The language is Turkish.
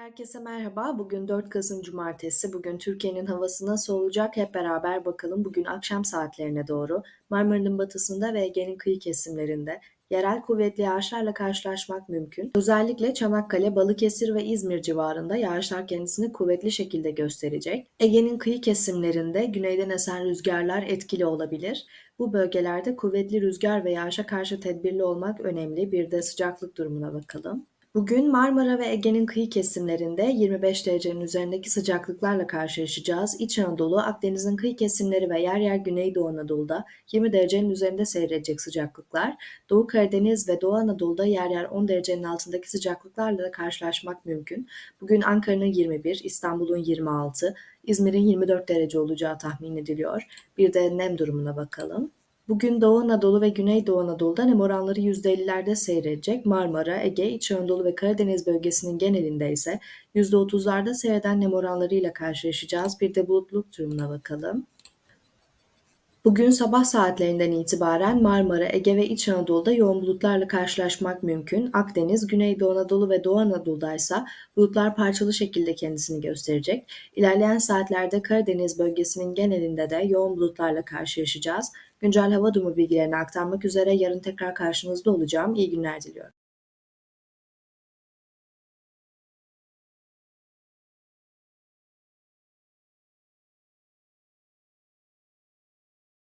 Herkese merhaba. Bugün 4 Kasım Cumartesi. Bugün Türkiye'nin havası nasıl olacak hep beraber bakalım. Bugün akşam saatlerine doğru Marmara'nın batısında ve Ege'nin kıyı kesimlerinde yerel kuvvetli yağışlarla karşılaşmak mümkün. Özellikle Çanakkale, Balıkesir ve İzmir civarında yağışlar kendisini kuvvetli şekilde gösterecek. Ege'nin kıyı kesimlerinde güneyden esen rüzgarlar etkili olabilir. Bu bölgelerde kuvvetli rüzgar ve yağışa karşı tedbirli olmak önemli. Bir de sıcaklık durumuna bakalım. Bugün Marmara ve Ege'nin kıyı kesimlerinde 25 derecenin üzerindeki sıcaklıklarla karşılaşacağız. İç Anadolu, Akdeniz'in kıyı kesimleri ve yer yer Güneydoğu Anadolu'da 20 derecenin üzerinde seyredecek sıcaklıklar. Doğu Karadeniz ve Doğu Anadolu'da yer yer 10 derecenin altındaki sıcaklıklarla da karşılaşmak mümkün. Bugün Ankara'nın 21, İstanbul'un 26, İzmir'in 24 derece olacağı tahmin ediliyor. Bir de nem durumuna bakalım. Bugün Doğu Anadolu ve Güneydoğu Anadolu'da nem oranları %50'lerde seyredecek. Marmara, Ege, İç Anadolu ve Karadeniz bölgesinin genelinde ise %30'larda seyreden nem oranlarıyla karşılaşacağız. Bir de bulutluluk durumuna bakalım. Bugün sabah saatlerinden itibaren Marmara, Ege ve İç Anadolu'da yoğun bulutlarla karşılaşmak mümkün. Akdeniz, Güneydoğu Anadolu ve Doğu Anadolu'da ise bulutlar parçalı şekilde kendisini gösterecek. İlerleyen saatlerde Karadeniz bölgesinin genelinde de yoğun bulutlarla karşılaşacağız. Güncel hava durumu bilgilerini aktarmak üzere yarın tekrar karşınızda olacağım. İyi günler diliyorum.